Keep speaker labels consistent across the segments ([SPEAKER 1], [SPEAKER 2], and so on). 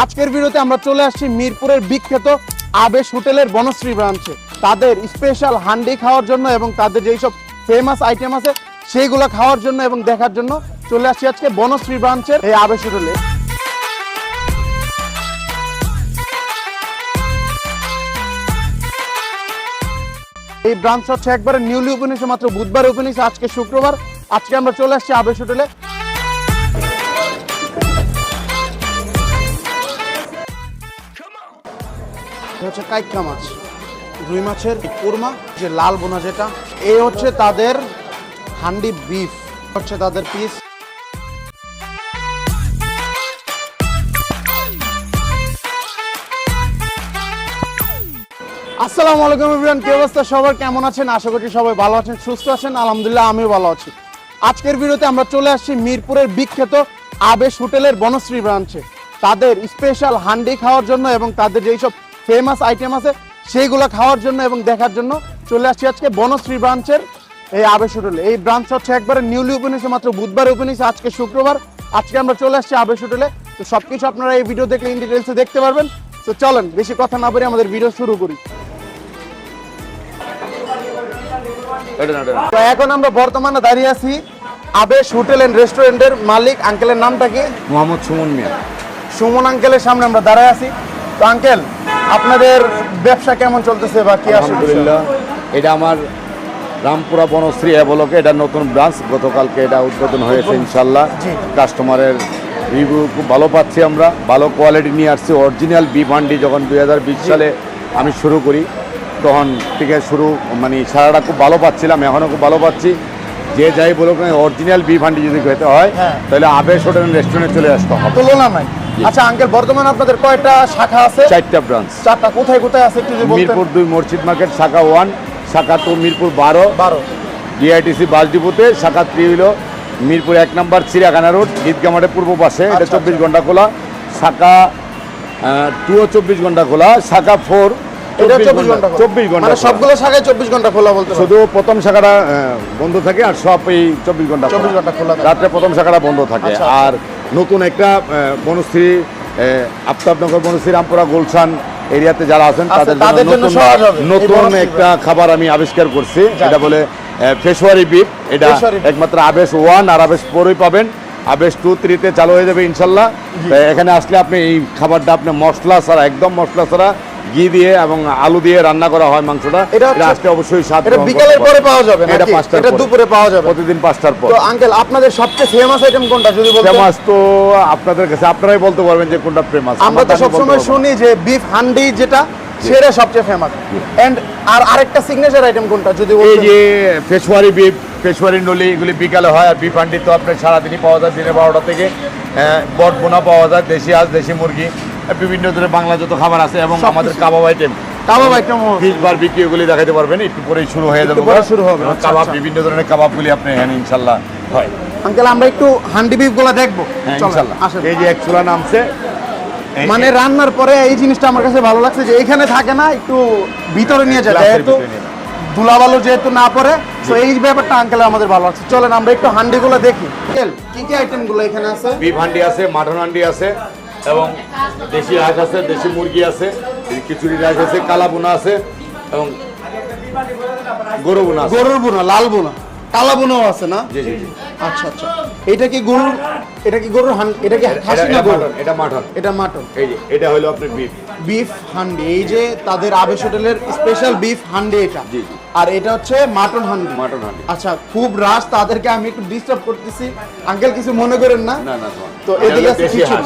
[SPEAKER 1] আজকের ভিডিওতে আমরা চলে আসছি মিরপুরের বিখ্যাত আবেশ হোটেলের বনশ্রী ব্রাঞ্চে। তাদের স্পেশাল হান্ডি খাওয়ার জন্য এবং তাদের যেই সব ফেমাস আইটেম আছে, সেইগুলো খাওয়ার জন্য এবং দেখার জন্য চলে আসছি আজকে বনশ্রী ব্রাঞ্চের এই আবেশ হোটেলে। এই ব্রাঞ্চ হচ্ছে একবারে নিউলি ওপেন হয়েছে, মাত্র বুধবার ওপেন হয়েছে, আজকে শুক্রবার। আজকে আমরা চলে আসছি আবেশ হোটেলে। এটা হচ্ছে কাইকা মাছ। রুই মাছের কুরমা, যে লাল বোনা যেটা এই হচ্ছে তাদের হান্ডি বিফ হচ্ছে তাদের পিস। আসসালামু আলাইকুম এভরিওয়ান কি অবস্থা? সবার কেমন আছেন? আশা করছি সবাই ভালো আছেন, সুস্থ আছেন, আলহামদুলিল্লাহ আমিও ভালো আছি। আজকের ভিডিওতে আমরা চলে আসছি মিরপুরের বিখ্যাত আবেশ হোটেলের বনশ্রী ব্রাঞ্চে। তাদের স্পেশাল হান্ডি খাওয়ার জন্য এবং তাদের যেই সব ফেমাস আইটেম আছে সেইগুলো খাওয়ার জন্য এবং দেখার জন্য চলে আসছি আজকে বনশ্রী ব্রাঞ্চের এই আবেশ হোটেলে। এই ব্রাঞ্চ হচ্ছে একবারে নিউলি ওপেন হয়েছে মাত্র বুধবার ওপেন হয়েছে আজকে শুক্রবার। আজকে আমরা চলে আসছি আবেশ হোটেলে। তো সবকিছু আপনারা এই ভিডিও দেখলে ইন ডিটেলসে দেখতে পারবেন। তো চলেন বেশি কথা না বলে আমাদের ভিডিও শুরু করি। তো এখন আমরা বর্তমানে দাঁড়িয়ে আছি আবেশ হোটেল এন্ড রেস্টুরেন্টের মালিক আঙ্কেলের নামটা কি?
[SPEAKER 2] মোহাম্মদ সুমন মিয়া।
[SPEAKER 1] সুমন আঙ্কেলের সামনে আমরা দাঁড়ায় আছি। তো আঙ্কেল আপনাদের ব্যবসা কেমন চলতেছে বা কি
[SPEAKER 2] আলহামদুলিল্লাহ এটা আমার রামপুরা বনশ্রী অ্যাবলকে এটা নতুন ব্রাঞ্চ গতকালকে এটা উদ্বোধন হয়েছে ইনশাল্লাহ। কাস্টমারের রিভিউ খুব ভালো পাচ্ছি আমরা ভালো কোয়ালিটি নিয়ে আসছি। অরিজিনাল বি ভান্ডি যখন দুই হাজার বিশ সালে আমি শুরু করি তখন থেকে শুরু মানে সারাটা খুব ভালো পাচ্ছিলাম এখনও খুব ভালো পাচ্ছি। যে যাই বলুক অরিজিনাল বি ভান্ডি যদি খেতে হয়
[SPEAKER 1] হ্যাঁ।
[SPEAKER 2] তাহলে আবেশ হোটেল রেস্টুরেন্টে চলে আসতে হবে।
[SPEAKER 1] তুলনা নাই আচ্ছা আঙ্কেল বর্তমানে আপনাদের কয়টা শাখা আছে?
[SPEAKER 2] চারটা ব্রাঞ্চ
[SPEAKER 1] চারটা। কোথায় কোথায় আছে একটু
[SPEAKER 2] মিরপুর দুই মসজিদ মার্কেট শাখা ওয়ান শাখা টু মিরপুর বারো
[SPEAKER 1] বারো।
[SPEAKER 2] ডিআইটিসি বাস ডিপোতে শাখা থ্রি হইল মিরপুর এক নম্বর চিড়িয়াখানা রোড ঈদগা মাঠের পূর্ব পাশে এটা
[SPEAKER 1] আচ্ছা,
[SPEAKER 2] চব্বিশ ঘণ্টা খোলা। শাখা টুও চব্বিশ ঘণ্টা খোলা শাখা ফোর
[SPEAKER 1] চব্বিশ ঘণ্টা
[SPEAKER 2] চব্বিশ ঘণ্টা
[SPEAKER 1] মানে সবগুলো শাখায় চব্বিশ ঘণ্টা খোলা বলতে
[SPEAKER 2] শুধু প্রথম শাখাটা বন্ধ থাকে আর সব এই চব্বিশ ঘণ্টা।
[SPEAKER 1] 24 ঘণ্টা খোলা
[SPEAKER 2] রাত্রে প্রথম শাখাটা বন্ধ থাকে।
[SPEAKER 1] আচ্ছা,
[SPEAKER 2] আর নতুন একটা বনশ্রী আফতাবনগর বনশ্রী রামপুরা গুলশান এরিয়াতে যারা আছেন
[SPEAKER 1] আচ্ছা,
[SPEAKER 2] তাদের জন্য নতুন একটা খাবার আমি আবিষ্কার করছি। এটা বলে ফেসওয়ারি বিপ এটা একমাত্র আবেশ ওয়ান আর আবেশ ফোরই পাবেন। আবেশ টু থ্রিতে চালু হয়ে যাবে ইনশাল্লাহ। এখানে আসলে আপনি এই খাবারটা আপনি মশলা ছাড়া একদম মশলা ছাড়া ঘি দিয়ে এবং আলু দিয়ে রান্না করা হয় মাংসটা
[SPEAKER 1] এটা
[SPEAKER 2] আসলে অবশ্যই স্বাদ
[SPEAKER 1] এটা বিকালের পরে পাওয়া যাবে
[SPEAKER 2] এটা
[SPEAKER 1] নাকি?
[SPEAKER 2] পাঁচটার
[SPEAKER 1] এটা দুপুরে পাওয়া যাবে।
[SPEAKER 2] প্রতিদিন পাঁচটার পর।
[SPEAKER 1] তো আঙ্কেল আপনাদের সবচেয়ে ফেমাস আইটেম কোনটা যদি বলতেন
[SPEAKER 2] ফেমাস তো আপনাদের কাছে আপনারাই বলতে পারবেন যে কোনটা ফেমাস
[SPEAKER 1] আমরা তো সবসময় শুনি যে বিফ হান্ডি যেটা সেটা সবচেয়ে ফেমাস এন্ড আর আরেকটা সিগনেচার আইটেম কোনটা যদি
[SPEAKER 2] এই যে বিপ পেশোয়ারি নলি এগুলি বিকালে হয় আর বিফ হান্ডি তো আপনার সারাদিনই পাওয়া যায় দিনে বারোটা থেকে বট বোনা পাওয়া যায় দেশি হাঁস দেশি মুরগি। বিভিন্ন ধরনের বাংলা যত খাবার আছে এবং আমাদের kebab item
[SPEAKER 1] kebab item
[SPEAKER 2] fish এগুলি দেখাতে পারবেন একটু পরেই শুরু হয়ে যাবে
[SPEAKER 1] পরে শুরু হবে, আচ্ছা,
[SPEAKER 2] কাবাব
[SPEAKER 1] আচ্ছা।
[SPEAKER 2] বিভিন্ন ধরনের কাবাবগুলি আপনি এখানে ইনশাল্লাহ হয়।
[SPEAKER 1] আঙ্কেল আমরা একটু হান্ডি বিফগুলা দেখব।
[SPEAKER 2] হ্যাঁ ইনশাল্লাহ এই যে এক চুলা নামছে।
[SPEAKER 1] মানে রান্নার পরে এই জিনিসটা আমার কাছে ভালো লাগছে যে এখানে থাকে না একটু ভিতরে নিয়ে যায় যেহেতু
[SPEAKER 2] ভিতরে
[SPEAKER 1] যেহেতু না পড়ে তো এই ব্যাপারটা আঙ্কেল আমাদের ভালো লাগছে। চলেন আমরা একটু হান্ডি গুলো দেখি কি কি আইটেমগুলো এখানে আছে?
[SPEAKER 2] বিফ হান্ডি আছে মাটন হান্ডি আছে। এবং দেশি হাঁস আছে দেশি মুরগি আছে খিচুড়ি রাইস আছে কালা বোনা আছে এবং গরু বোনা
[SPEAKER 1] গরুর বোনা লাল বোনা কালা বোনাও আছে না?
[SPEAKER 2] জি জি জি।
[SPEAKER 1] আচ্ছা আচ্ছা। এটা কি গরুর এটা কি গরুর হান এটা কি খাসি না গরু
[SPEAKER 2] এটা মাটন।
[SPEAKER 1] এটা মাটন।
[SPEAKER 2] এই যে এটা হলো আপনার বিফ
[SPEAKER 1] বিফ হান্ডি এই যে তাদের আবেশ হোটেলের স্পেশাল বিফ হান্ডি এটা।
[SPEAKER 2] জি, জি।
[SPEAKER 1] আর এটা হচ্ছে মাটন হান্ডি।
[SPEAKER 2] মাটন হান্ডি।
[SPEAKER 1] আচ্ছা খুব রাশ তাদেরকে আমি একটু ডিস্টার্ব করতেছি। আঙ্কেল কিছু মনে করেন না?
[SPEAKER 2] না না
[SPEAKER 1] তো এদিকে আছে খিচুড়ি।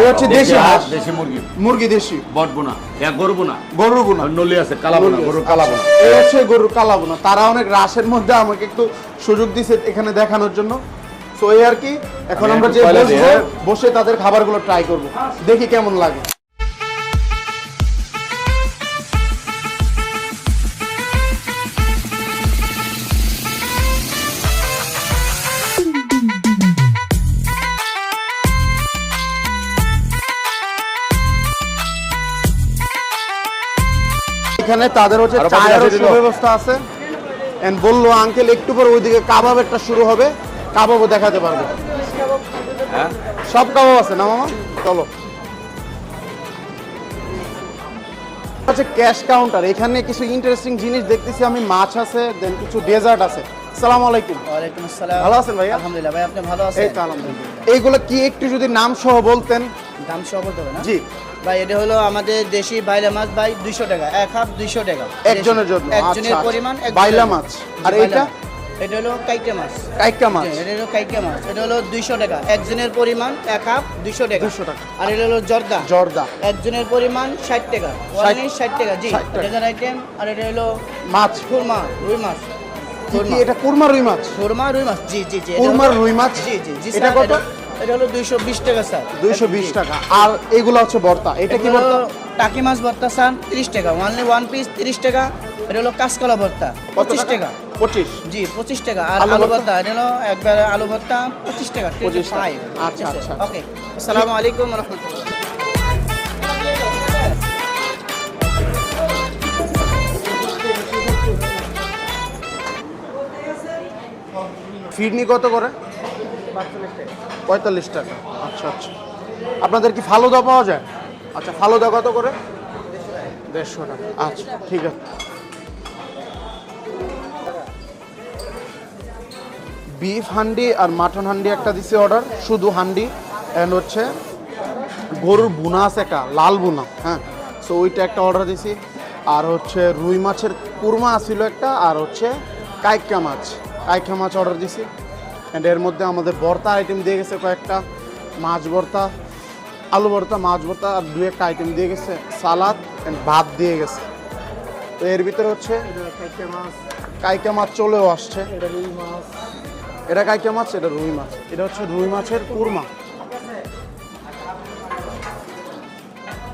[SPEAKER 1] এই হচ্ছে দেশি হাঁস
[SPEAKER 2] দেশি মুরগি।
[SPEAKER 1] মুরগি দেশি।
[SPEAKER 2] বটবোনা। এক গরু বোনা
[SPEAKER 1] গরুর বোনা।
[SPEAKER 2] আর নলি আছে কালা বোনা গরুর কালা বোনা
[SPEAKER 1] এই হচ্ছে গরুর কালা বোনা তারা অনেক রাসের মধ্যে আমাকে একটু সুযোগ দিছে এখানে দেখানোর জন্য। তো এই আর কি এখন আমরা যে
[SPEAKER 2] হ্যাঁ।
[SPEAKER 1] বসে তাদের খাবারগুলো ট্রাই করব। দেখি কেমন লাগে। এখানে তাদের হচ্ছে চায়ের? সুব্যবস্থা আছে। এন্ড বলল আঙ্কেল একটু পর ওইদিকে কাবাবেরটা শুরু হবে। কাবাবও দেখাতে পারবে।
[SPEAKER 2] হ্যাঁ?
[SPEAKER 1] সব কাবাব আছে না মামা? চলো। হচ্ছে ক্যাশ কাউন্টার এখানে কিছু ইন্টারেস্টিং জিনিস দেখতেছি আমি মাছ আছে দেন কিছু ডেজার্ট আছে। সালাম আলাইকুম।
[SPEAKER 3] ওয়ালাইকুম আসসালাম।
[SPEAKER 1] ভালো আছেন ভাইয়া?
[SPEAKER 3] আলহামদুলিল্লাহ ভাই আপনি ভালো আছেন
[SPEAKER 1] এই তো আলহামদুলিল্লাহ। এইগুলো কি একটু যদি নাম সহ বলতেন?
[SPEAKER 3] দাম সহ বলতে হবে না?
[SPEAKER 1] জি।
[SPEAKER 3] ভাই এটা হলো আমাদের দেশি বাইলা মাছ ভাই দুইশো টাকা এক হাফ দুইশো টাকা।
[SPEAKER 1] একজনের জন্য
[SPEAKER 3] একজনের
[SPEAKER 1] আচ্ছা,
[SPEAKER 3] পরিমাণ
[SPEAKER 1] আচ্ছা। বাইলা মাছ। আর এটা।
[SPEAKER 3] এটা হলো কাইকে মাছ।
[SPEAKER 1] কাইকা মাছ।
[SPEAKER 3] এটা হলো কাইকে মাছ। এটা হলো দুইশো টাকা। একজনের পরিমাণ এক হাফ দুইশো টাকা।
[SPEAKER 1] 200 টাকা।
[SPEAKER 3] আর এটা হলো জর্দা।
[SPEAKER 1] জর্দা।
[SPEAKER 3] একজনের পরিমাণ ষাট টাকা। ওয়ান ষাট টাকা। জি
[SPEAKER 1] 60 টাকা।
[SPEAKER 3] ডেজার্ট আইটেম আর এটা হলো
[SPEAKER 1] মাছ।
[SPEAKER 3] খুরমা রুই মাছ।
[SPEAKER 1] এটা কুরমা রুই মাছ?
[SPEAKER 3] খুরমা রুই মাছ। জি জি জি এটা হলো-
[SPEAKER 1] রুই মাছ?
[SPEAKER 3] জি জি জি
[SPEAKER 1] এটা কত?
[SPEAKER 3] এটা হলো দুইশো বিশ টাকা স্যার।
[SPEAKER 1] দুইশো বিশ
[SPEAKER 3] জি।
[SPEAKER 1] টাকা। আর এগুলো হচ্ছে ভর্তা। এটা কি ভর্তা?
[SPEAKER 3] টাকি মাছ ভর্তা স্যার তিরিশ টাকা। ওয়ানলি ওয়ান পিস তিরিশ টাকা। এটা হলো কাঁচকলা ভর্তা পঁচিশ টাকা?
[SPEAKER 1] পঁচিশ?
[SPEAKER 3] জি পঁচিশ টাকা। আর
[SPEAKER 1] আলু ভর্তা?
[SPEAKER 3] এটা হলো একবার আলু ভর্তা পঁচিশ টাকা
[SPEAKER 1] 25 আচ্ছা, আচ্ছা।
[SPEAKER 3] ওকে আসসালামু আলাইকুম রহমতুল্লাহ।
[SPEAKER 1] ফিরনি কত করে? পঁয়তাল্লিশ টাকা। আচ্ছা আচ্ছা। আপনাদের কি ফালুদা পাওয়া যায়? আচ্ছা ফালুদা কত করে? দেড়শো টাকা। আচ্ছা ঠিক আছে। বিফ হান্ডি আর মাটন হান্ডি একটা দিছে অর্ডার, শুধু হান্ডি। অ্যান্ড হচ্ছে গরুর বুনা আছে একটা, লাল বুনা হ্যাঁ। সো ওইটা একটা অর্ডার দিছি। আর হচ্ছে রুই মাছের কুরমা আছিল একটা, আর হচ্ছে কাইকা মাছ। কাইকা মাছ অর্ডার দিছি। অ্যান্ড এর মধ্যে আমাদের ভর্তা আইটেম দিয়ে গেছে কয়েকটা। মাছ ভর্তা আলু ভর্তা মাছ ভর্তা আর দু একটা আইটেম দিয়ে গেছে। সালাদ অ্যান্ড ভাত দিয়ে গেছে। তো এর ভিতরে হচ্ছে কাইকা মাছ। চলেও আসছে। এটা কাইকা মাছ এটা রুই মাছ। এটা হচ্ছে রুই মাছের কুরমা।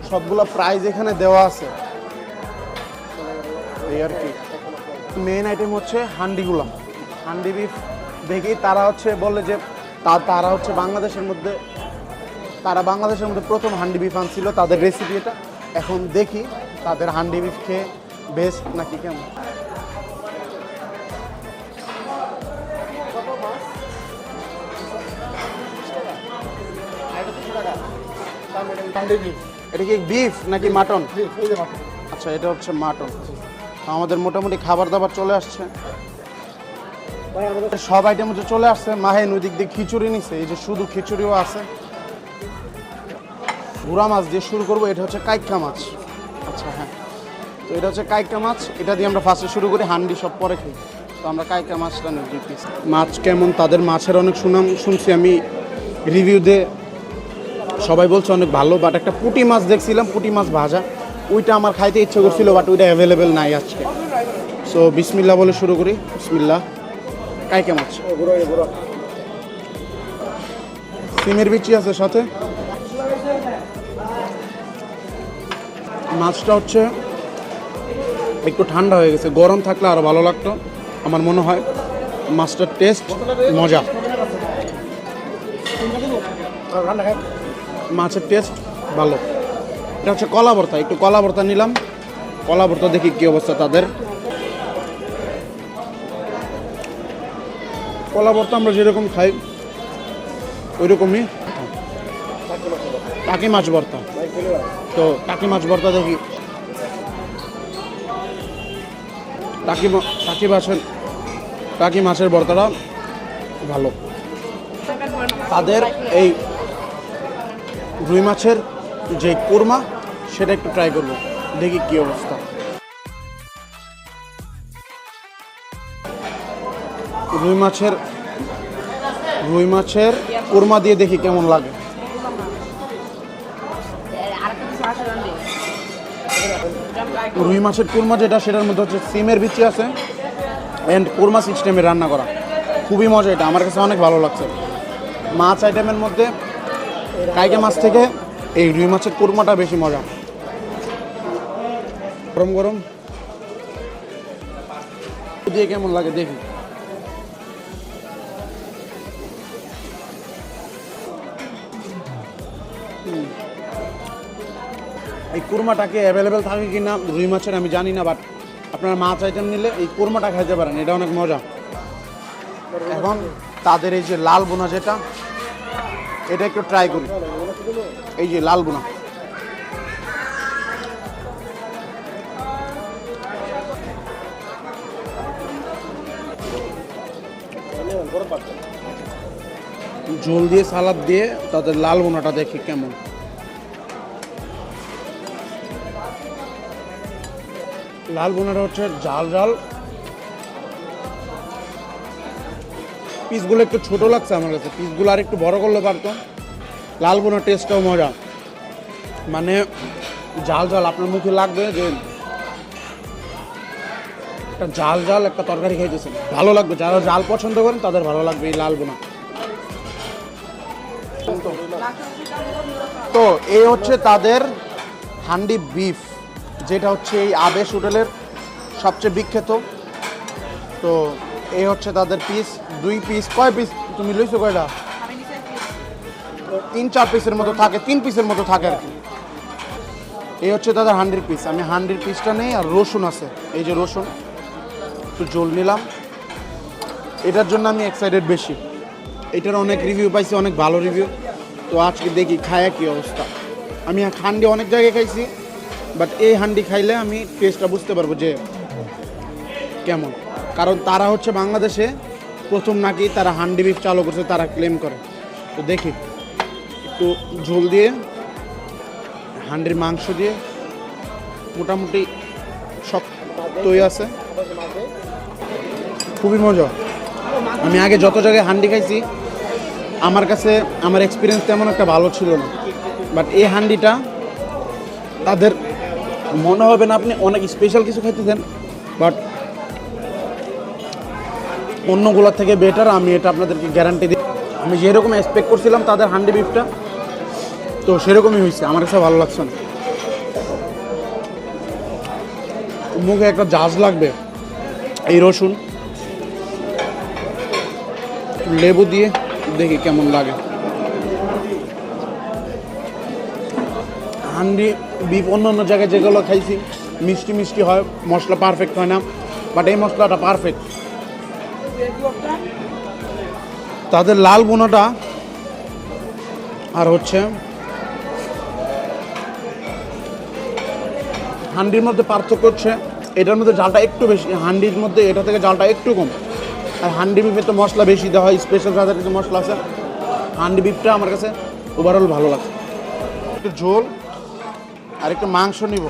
[SPEAKER 1] সবগুলো প্রাইস এখানে দেওয়া আছে। এই আর কি। মেইন আইটেম হচ্ছে হান্ডিগুলা হান্ডি বিফ দেখি তারা হচ্ছে বলে যে তা তারা হচ্ছে বাংলাদেশের মধ্যে তারা বাংলাদেশের মধ্যে প্রথম হান্ডি বিফ আনছিল তাদের রেসিপি এটা। এখন দেখি তাদের হান্ডি বিফ খেয়ে বেস্ট নাকি কেমন। এটা কি বিফ নাকি মাটন? আচ্ছা এটা হচ্ছে মাটন। আমাদের মোটামুটি খাবার দাবার চলে আসছে। সব আইটেম হচ্ছে, চলে আসছে। মাহেন ওই দিক দিয়ে খিচুড়ি নিছে, এই যে শুধু খিচুড়িও আছে। গুড়া মাছ দিয়ে শুরু করব, এটা হচ্ছে কাইকা মাছ। আচ্ছা হ্যাঁ। তো এটা হচ্ছে কাইকা মাছ, এটা দিয়ে আমরা ফার্স্টে শুরু করি, হান্ডি সব পরে খাই তো আমরা কাইকা মাছটা নিই, দুই মাছ কেমন, তাদের মাছের অনেক সুনাম, শুনছি আমি রিভিউ দিয়ে। সবাই বলছে অনেক ভালো বাট একটা পুঁটি মাছ দেখছিলাম, পুঁটি মাছ ভাজা। ওইটা আমার খাইতে ইচ্ছে করছিল বাট ওইটা অ্যাভেলেবেল নাই আজকে। সো বিসমিল্লা বলে শুরু করি বিসমিল্লা কাইকে মাছ সিমের বিচি আছে সাথে। মাছটা হচ্ছে একটু ঠান্ডা হয়ে গেছে। গরম থাকলে আরও ভালো লাগতো, আমার মনে হয়। মাছটার টেস্ট মজা। মাছের টেস্ট ভালো। এটা হচ্ছে কলা ভর্তা একটু কলা ভর্তা নিলাম। কলা ভর্তা দেখি কি অবস্থা তাদের। কলা ভর্তা আমরা যেরকম খাই ওই রকমই টাকি মাছ ভর্তা। তো টাকি মাছ ভর্তা দেখি। টাকি টাকি মাছের টাকি মাছের ভর্তাটা ভালো। তাদের এই রুই মাছের যে কোরমা, সেটা একটু ট্রাই করব। দেখি কী অবস্থা। রুই মাছের রুই মাছের কোরমা দিয়ে দেখি কেমন লাগে। রুই মাছের কুরমা যেটা, সেটার মধ্যে হচ্ছে সিমের বিচি আছে অ্যান্ড কুরমা সিস্টেমে রান্না করা। খুবই মজা এটা, আমার কাছে অনেক ভালো লাগছে। মাছ আইটেমের মধ্যে কাইকে মাছ থেকে এই রুই মাছের কুরমাটা বেশি মজা। গরম গরম। দিয়ে কেমন লাগে দেখি। এই কুরমাটাকে অ্যাভেলেবেল থাকে কি না রুই মাছের আমি জানি না বাট আপনারা মাছ আইটেম নিলে এই কুরমাটা খাইতে পারেন, এটা অনেক মজা। এখন তাদের এই যে লাল বোনা যেটা, এটা একটু ট্রাই করি। এই যে লাল বোনা। ঝোল দিয়ে সালাদ দিয়ে তাদের লাল বোনাটা দেখি কেমন। লাল বোনাটা হচ্ছে জাল জাল। পিসগুলো একটু ছোট লাগছে আমার কাছে। পিসগুলো আর একটু বড় করলে পারতো। লাল বোনার টেস্টটাও মজা। মানে জাল জাল আপনার মুখে লাগবে যে একটা জাল জাল একটা তরকারি খাইতেছেন। ভালো লাগবে। যারা জাল পছন্দ করেন, তাদের ভালো লাগবে এই লাল বোনা। তো এই হচ্ছে তাদের হান্ডি বিফ। যেটা হচ্ছে এই আবেশ হোটেলের সবচেয়ে বিখ্যাত। তো এই হচ্ছে তাদের পিস দুই পিস কয় পিস তুমি লইছো কয়টা? তিন, চার পিসের মতো থাকে, তিন পিসের মতো থাকে আর কি। এই হচ্ছে তাদের হান্ডির পিস আমি হান্ডির পিসটা নেই আর রসুন আছে, এই যে রসুন। একটু জল নিলাম। এটার জন্য আমি এক্সাইটেড বেশি। এটার অনেক রিভিউ পাইছি, অনেক ভালো রিভিউ তো আজকে দেখি খায়া কি অবস্থা। আমি হান্ডি অনেক জায়গায় খাইছি। বাট এই হান্ডি খাইলে আমি টেস্টটা বুঝতে পারব যে কেমন। কারণ তারা হচ্ছে বাংলাদেশে প্রথম নাকি তারা হান্ডি বিফ চালু করছে, তারা ক্লেম করে। তো দেখি, একটু ঝোল দিয়ে, হান্ডির মাংস দিয়ে মোটামুটি তৈ আছে। খুবই মজা। আমি আগে যত জায়গায় হান্ডি খাইছি, আমার কাছে, আমার এক্সপিরিয়েন্স তেমন একটা ভালো ছিল না। বাট এই হান্ডিটা তাদের মনে হবে না আপনি অনেক স্পেশাল কিছু খাইতেছেন বাট অন্যগুলোর থেকে বেটার আমি এটা আপনাদেরকে গ্যারান্টি দিই আমি যেরকম এক্সপেক্ট করছিলাম তাদের হান্ডি বিফটা তো সেরকমই হয়েছে, আমার কাছে ভালো লাগছে না। মুখে একটা জাজ লাগবে, এই রসুন, লেবু দিয়ে দেখি কেমন লাগে। হান্ডি বিফ অন্য অন্য জায়গায় যেগুলো খাইছি, মিষ্টি মিষ্টি হয়, মশলা পারফেক্ট হয় না বাট এই মশলাটা পারফেক্ট তাদের লাল বোনাটা আর হচ্ছে হান্ডির মধ্যে পার্থক্য হচ্ছে, এটার মধ্যে জালটা একটু বেশি, হান্ডির মধ্যে এটা থেকে জালটা একটু কম। আর হান্ডি বিফে তো মশলা বেশি দেওয়া হয় স্পেশাল যাদের কিছু মশলা আছে, হান্ডি বিফটা আমার কাছে ওভারঅল ভালো লাগছে একটু ঝোল আর একটু মাংস নিব।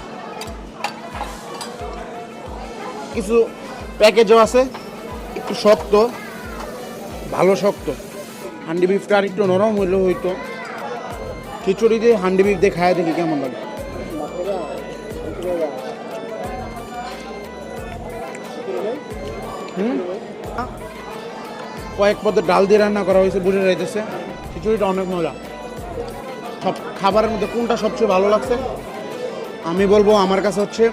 [SPEAKER 1] কিছু প্যাকেজও আছে, একটু শক্ত, ভালো শক্ত। হান্ডি বিফটা আর একটু নরম হইলে হইতো। খিচুড়ি দিয়ে হান্ডি বিফ দিয়ে খায় দেখি কেমন লাগে। হুম? কয়েক পদের ডাল দিয়ে রান্না করা হয়েছে, বুঝে যাইতেছে। খিচুড়িটা অনেক মজা। সব খাবারের মধ্যে কোনটা সবচেয়ে ভালো লাগছে? আমি বলব আমার কাছে হচ্ছে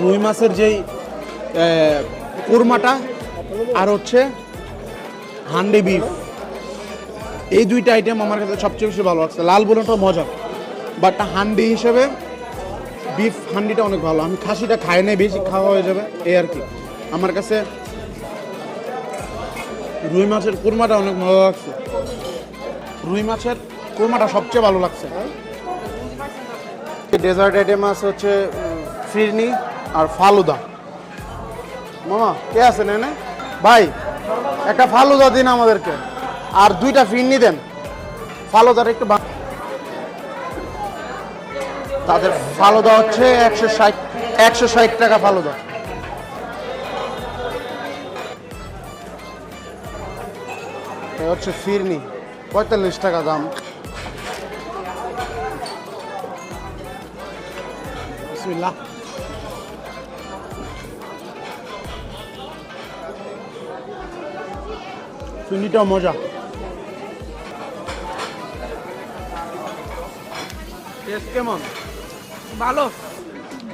[SPEAKER 1] রুই মাছের যেই কুরমাটা আর হচ্ছে হান্ডি বিফ। এই দুইটা আইটেম আমার কাছে সবচেয়ে বেশি ভালো লাগছে। লাল বোনাটাও মজা বাট হান্ডি হিসেবে বিফ হান্ডিটা অনেক ভালো। আমি খাসিটা খাই নাই, বেশি খাওয়া হয়ে যাবে, এই আর কি। আমার কাছে রুই মাছের কুরমাটা অনেক ভালো লাগছে। রুই মাছের কুরমাটা সবচেয়ে ভালো লাগছে। ডেজার্ট আইটেম আছে হচ্ছে ফিরনি আর ফালুদা। মামা, কে আছেন এনে ভাই, একটা ফালুদা দিন আমাদেরকে। আর দুইটা ফিরনি দেন। ফালুদার একটু তাদের ফালুদা হচ্ছে একশো ষাট একশো ষাট টাকা ফালুদা। হচ্ছে ফিরনি। পঁয়তাল্লিশ টাকা দাম। বিসমিল্লাহ। ফিরনিটাও মজা। টেস্ট কেমন?
[SPEAKER 3] ভালো।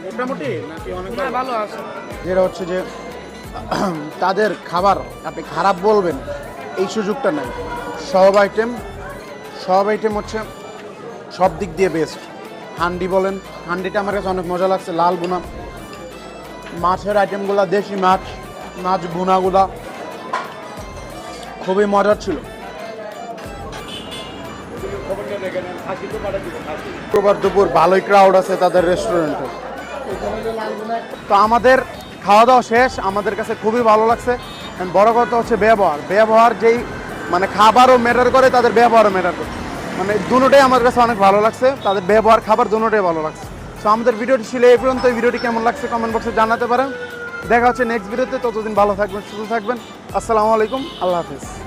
[SPEAKER 1] মোটামুটি? নাকি অনেক
[SPEAKER 3] ভালো? আছে।
[SPEAKER 1] যেটা হচ্ছে যে তাদের খাবার আপনি খারাপ বলবেন এই সুযোগটা নাই। সব আইটেম সব আইটেম হচ্ছে সব দিক দিয়ে বেস্ট হান্ডি বলেন হান্ডিটা আমার কাছে অনেক মজা লাগছে, লাল বোনা মাছের আইটেমগুলো দেশি মাছ মাছ বোনাগুলা খুবই মজার ছিল। শুক্রবার দুপুর, ভালোই ক্রাউড আছে তাদের রেস্টুরেন্টে তো আমাদের খাওয়া দাওয়া শেষ, আমাদের কাছে খুবই ভালো লাগছে। বড় কথা হচ্ছে ব্যবহার। ব্যবহার যেই মানে খাবারও ম্যাটার করে, তাদের ব্যবহারও ম্যাটার করে। মানে দুটোটাই আমার কাছে অনেক ভালো লাগছে। তাদের ব্যবহার, খাবার দুটোটাই ভালো লাগছে। সো আমাদের ভিডিওটি ছিল এই পর্যন্ত। ভিডিওটি কেমন লাগছে কমেন্ট বক্সে জানাতে পারেন। দেখা হচ্ছে নেক্সট ভিডিওতে ততদিন ভালো থাকবেন, সুস্থ থাকবেন। আসসালামু আলাইকুম। আল্লাহ হাফিজ।